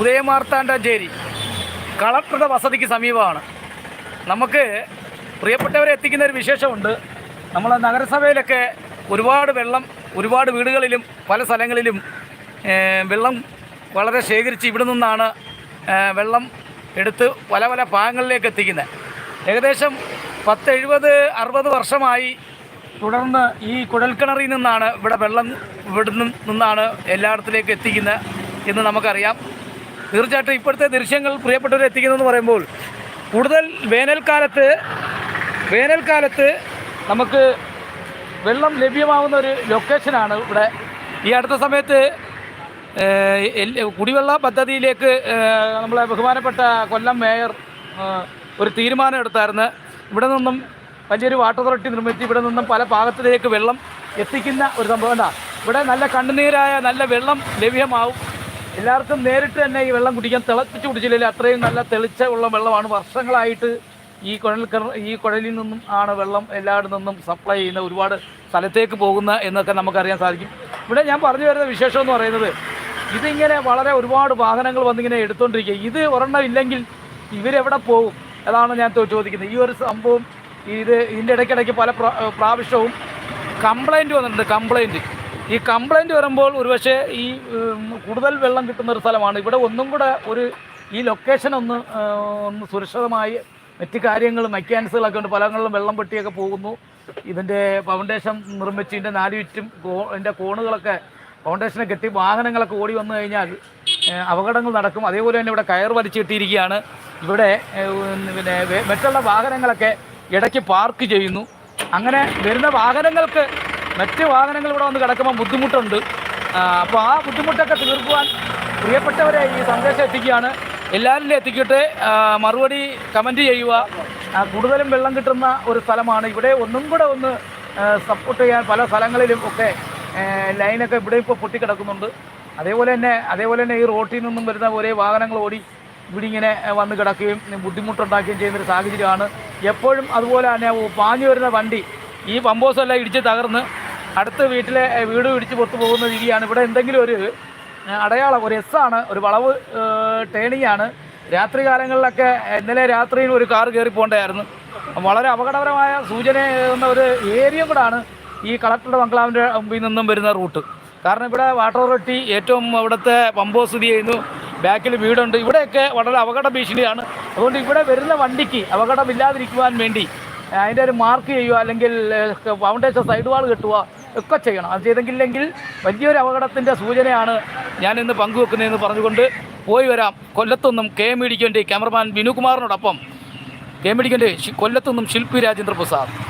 ഉദയമാർത്താണ്ഡഞ്ചേരി കളക്ടറുടെ വസതിക്ക് സമീപമാണ്. നമുക്ക് പ്രിയപ്പെട്ടവരെ എത്തിക്കുന്ന ഒരു വിശേഷമുണ്ട്. നമ്മൾ നഗരസഭയിലൊക്കെ ഒരുപാട് വെള്ളം ഒരുപാട് വീടുകളിലും പല സ്ഥലങ്ങളിലും വെള്ളം വളരെ ശേഖരിച്ച് ഇവിടെ നിന്നാണ് വെള്ളം എടുത്ത് പല പല ഭാഗങ്ങളിലേക്ക് എത്തിക്കുന്നത്. ഏകദേശം പത്ത് എഴുപത് അറുപത് വർഷമായി തുടർന്ന് ഈ കുഴൽക്കിണറിൽ നിന്നാണ് ഇവിടെ വെള്ളം ഇവിടെ നിന്നാണ് എല്ലായിടത്തിലേക്ക് എത്തിക്കുന്നത് എന്ന് നമുക്കറിയാം. തീർച്ചയായിട്ടും ഇപ്പോഴത്തെ ദൃശ്യങ്ങൾ പ്രിയപ്പെട്ടവർ എത്തിക്കുന്നതെന്ന് പറയുമ്പോൾ കൂടുതൽ വേനൽക്കാലത്ത് വേനൽക്കാലത്ത് നമുക്ക് വെള്ളം ലഭ്യമാവുന്ന ഒരു ലൊക്കേഷനാണ് ഇവിടെ. ഈ അടുത്ത സമയത്ത് കുടിവെള്ള പദ്ധതിയിലേക്ക് നമ്മളെ ബഹുമാനപ്പെട്ട കൊല്ലം മേയർ ഒരു തീരുമാനം എടുത്തായിരുന്നു. ഇവിടെ നിന്നും വലിയൊരു വാട്ടർ അതോറിറ്റി നിർമ്മിച്ച് ഇവിടെ നിന്നും പല ഭാഗത്തിലേക്ക് വെള്ളം എത്തിക്കുന്ന ഒരു സംഭവം. ഇവിടെ നല്ല കണ്ണുനീരായ നല്ല വെള്ളം ലഭ്യമാവും. എല്ലാവർക്കും നേരിട്ട് തന്നെ ഈ വെള്ളം കുടിക്കാൻ തിളപ്പിച്ച് കുടിച്ചില്ലെങ്കിൽ അത്രയും നല്ല തെളിച്ച ഉള്ള വെള്ളമാണ്. വർഷങ്ങളായിട്ട് ഈ കുഴൽ ഈ കുഴലിൽ നിന്നും ആണ് വെള്ളം എല്ലായിടത്തു നിന്നും സപ്ലൈ ചെയ്യുന്ന ഒരുപാട് സ്ഥലത്തേക്ക് പോകുന്ന എന്നൊക്കെ നമുക്കറിയാൻ സാധിക്കും. ഇവിടെ ഞാൻ പറഞ്ഞു വരുന്ന വിശേഷം എന്ന് പറയുന്നത് ഇതിങ്ങനെ വളരെ ഒരുപാട് വാഹനങ്ങൾ വന്നിങ്ങനെ എടുത്തുകൊണ്ടിരിക്കുക ഇത് ഒരെണ്ണം ഇല്ലെങ്കിൽ ഇവരെവിടെ പോകും? അതാണ് ഞാൻ ചോദിക്കുന്നത്. ഈ ഒരു സംഭവം ഇത് ഇതിന്റെ ഇടയ്ക്കിടയ്ക്ക് പല പ്രാ- പ്രാവശ്യവും കംപ്ലൈന്റ് വന്നിട്ടുണ്ട്. കംപ്ലൈന്റ് ഈ കംപ്ലൈന്റ് വരുമ്പോൾ ഒരുപക്ഷെ ഈ കൂടുതൽ വെള്ളം കിട്ടുന്ന ഒരു സ്ഥലമാണ്. ഇവിടെ ഒന്നും കൂടെ ഒരു ഈ ലൊക്കേഷൻ ഒന്ന് ഒന്ന് സുരക്ഷിതമായി മറ്റ് കാര്യങ്ങൾ മെക്കാനിക്സുകളൊക്കെ ഉണ്ട്. പലങ്ങളിലും വെള്ളം പൊട്ടിയൊക്കെ പോകുന്നു. ഇതിന്റെ ഫൗണ്ടേഷൻ നിർമ്മിച്ച് ഇതിന്റെ നാല് ചുറ്റും ഇതിന്റെ കോണുകളൊക്കെ ഫൗണ്ടേഷനെ കെട്ടി വാഹനങ്ങളൊക്കെ ഓടി വന്നു കഴിഞ്ഞാൽ അപകടങ്ങൾ നടക്കും. അതേപോലെ തന്നെ ഇവിടെ കയർ വലിച്ചു കെട്ടിയിരിക്കുകയാണ്. ഇവിടെ പിന്നെ മറ്റുള്ള വാഹനങ്ങളൊക്കെ ഇടയ്ക്ക് പാർക്ക് ചെയ്യുന്നു. അങ്ങനെ വരുന്ന വാഹനങ്ങൾക്ക് മറ്റ് വാഹനങ്ങൾ ഇവിടെ വന്ന് കിടക്കുമ്പോൾ ബുദ്ധിമുട്ടുണ്ട്. അപ്പോൾ ആ ബുദ്ധിമുട്ടൊക്കെ തീർക്കുവാൻ പ്രിയപ്പെട്ടവരെ ഈ സന്ദേശം എത്തിക്കുകയാണ്. എല്ലാവരിലും എത്തിക്കട്ടെ. മറുപടി കമന്റ് ചെയ്യുക. കൂടുതലും വെള്ളം കിട്ടുന്ന ഒരു സ്ഥലമാണ്. ഇവിടെ ഒന്നും കൂടെ ഒന്ന് സപ്പോർട്ട് ചെയ്യാൻ പല സ്ഥലങ്ങളിലും ഒക്കെ ലൈനൊക്കെ ഇവിടെ ഇപ്പോൾ പൊട്ടിക്കിടക്കുന്നുണ്ട്. അതേപോലെ തന്നെ അതേപോലെ തന്നെ ഈ റോട്ടിൽ നിന്നും വരുന്ന ഒരേ വാഹനങ്ങൾ ഓടി ഇവിടെ ഇങ്ങനെ വന്ന് കിടക്കുകയും ബുദ്ധിമുട്ടുണ്ടാക്കുകയും ചെയ്യുന്ന ഒരു സാഹചര്യമാണ്. എപ്പോഴും അതുപോലെ തന്നെ പാഞ്ഞു വരുന്ന വണ്ടി ഈ പമ്പോസെല്ലാം ഇടിച്ച് തകർന്ന് അടുത്ത വീട്ടിലെ വീട് പിടിച്ച് പുറത്തു പോകുന്ന രീതിയാണ്. ഇവിടെ എന്തെങ്കിലും ഒരു അടയാളം ഒരു എസ് ആണ് ഒരു വളവ് ടേണിംഗ് ആണ് രാത്രി കാലങ്ങളിലൊക്കെ ഇന്നലെ രാത്രിയിൽ ഒരു കാർ കയറി പോകേണ്ടതായിരുന്നു വളരെ അപകടകരമായ സൂചന ഒരു ഏരിയ കൂടാണ് ഈ കളക്ടറുടെ ബംഗ്ലാവിന്റെ മുമ്പിൽ നിന്നും വരുന്ന റൂട്ട്. കാരണം ഇവിടെ വാട്ടർ അതോറിറ്റി ഏറ്റവും അവിടുത്തെ പമ്പോ സ്ഥിതി ചെയ്യുന്നു. ബാക്കിൽ വീടുണ്ട്. ഇവിടെയൊക്കെ വളരെ അപകട ഭീഷണിയാണ്. അതുകൊണ്ട് ഇവിടെ വരുന്ന വണ്ടിക്ക് അപകടമില്ലാതിരിക്കുവാൻ വേണ്ടി അതിന്റെ ഒരു മാർക്ക് ചെയ്യുക അല്ലെങ്കിൽ ഫൗണ്ടേഷൻ സൈഡ് വാൾ കെട്ടുക ഒക്കെ ചെയ്യണം. അത് ചെയ്തെങ്കില്ലെങ്കിൽ വലിയൊരു അപകടത്തിന്റെ സൂചനയാണ് ഞാൻ ഇന്ന് പങ്കുവെക്കുന്നതെന്ന് പറഞ്ഞുകൊണ്ട് പോയി വരാം. കൊല്ലത്തുനിന്നും കെ എം ക്യാമറമാൻ വിനുകുമാറിനോടൊപ്പം. കെ എം ഇടിക്കേണ്ടി കൊല്ലത്തുനിന്നും ശില്പി രാജേന്ദ്ര പ്രസാദ്